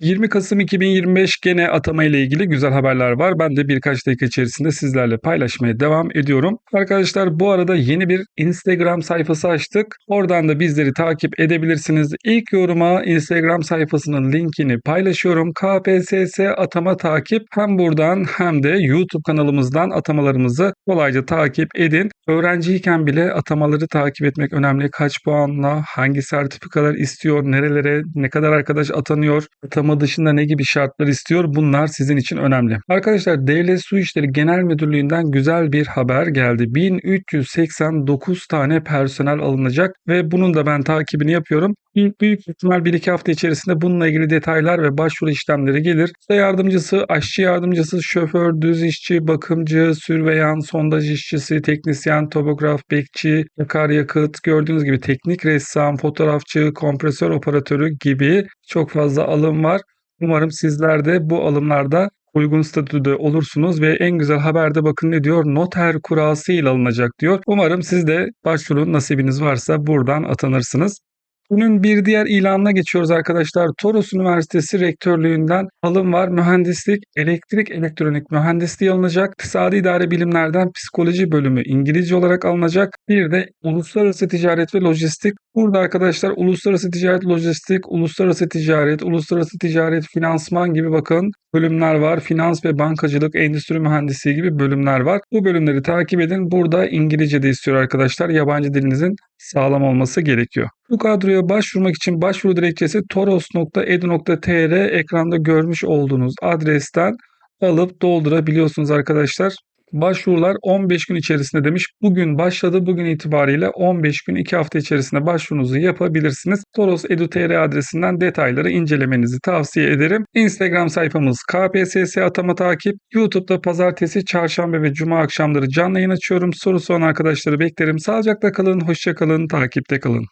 20 Kasım 2025 gene atama ile ilgili güzel haberler var. Ben de birkaç dakika içerisinde sizlerle paylaşmaya devam ediyorum. Arkadaşlar bu arada yeni bir Instagram sayfası açtık. Oradan da bizleri takip edebilirsiniz. İlk yoruma Instagram sayfasının linkini paylaşıyorum. KPSS atama takip hem buradan hem de YouTube kanalımızdan atamalarımızı kolayca takip edin. Öğrenciyken bile atamaları takip etmek önemli. Kaç puanla, hangi sertifikalar istiyor, nerelere, ne kadar arkadaş atanıyor, atama dışında ne gibi şartlar istiyor bunlar sizin için önemli. Arkadaşlar Devlet Su İşleri Genel Müdürlüğü'nden güzel bir haber geldi. 1389 tane personel alınacak ve bunun da ben takibini yapıyorum. İlk büyük ihtimal 1-2 hafta içerisinde bununla ilgili detaylar ve başvuru işlemleri gelir. İşte yardımcısı, aşçı yardımcısı, şoför, düz işçi, bakımcı, sürveyan, sondaj işçisi, teknisyen, topograf, bekçi, akaryakıt, gördüğünüz gibi teknik ressam, fotoğrafçı, kompresör operatörü gibi çok fazla alım var. Umarım sizler de bu alımlarda uygun statüde olursunuz ve en güzel haberde bakın ne diyor noter kurası ile alınacak diyor. Umarım siz de başvurun nasibiniz varsa buradan atanırsınız. Bunun bir diğer ilanına geçiyoruz arkadaşlar. Toros Üniversitesi Rektörlüğü'nden alım var. Mühendislik, elektrik, elektronik mühendisliği alınacak. İktisadi idare bilimlerden psikoloji bölümü İngilizce olarak alınacak. Bir de uluslararası ticaret ve lojistik. Burada arkadaşlar uluslararası ticaret, lojistik, uluslararası ticaret, uluslararası ticaret, finansman gibi bakın bölümler var. Finans ve bankacılık, endüstri mühendisliği gibi bölümler var. Bu bölümleri takip edin. Burada İngilizce de istiyor arkadaşlar. Yabancı dilinizin sağlam olması gerekiyor. Bu kadroya başvurmak için başvuru dilekçesi toros.edu.tr ekranda görmüş olduğunuz adresten alıp doldurabiliyorsunuz arkadaşlar. Başvurular 15 gün içerisinde demiş. Bugün başladı. Bugün itibariyle 15 gün 2 hafta içerisinde başvurunuzu yapabilirsiniz. Toros Edu.tr adresinden detayları incelemenizi tavsiye ederim. Instagram sayfamız KPSS atama takip. YouTube'da pazartesi, çarşamba ve cuma akşamları canlı yayın açıyorum. Soru soran arkadaşları beklerim. Sağlıcakla kalın, hoşça kalın, takipte kalın.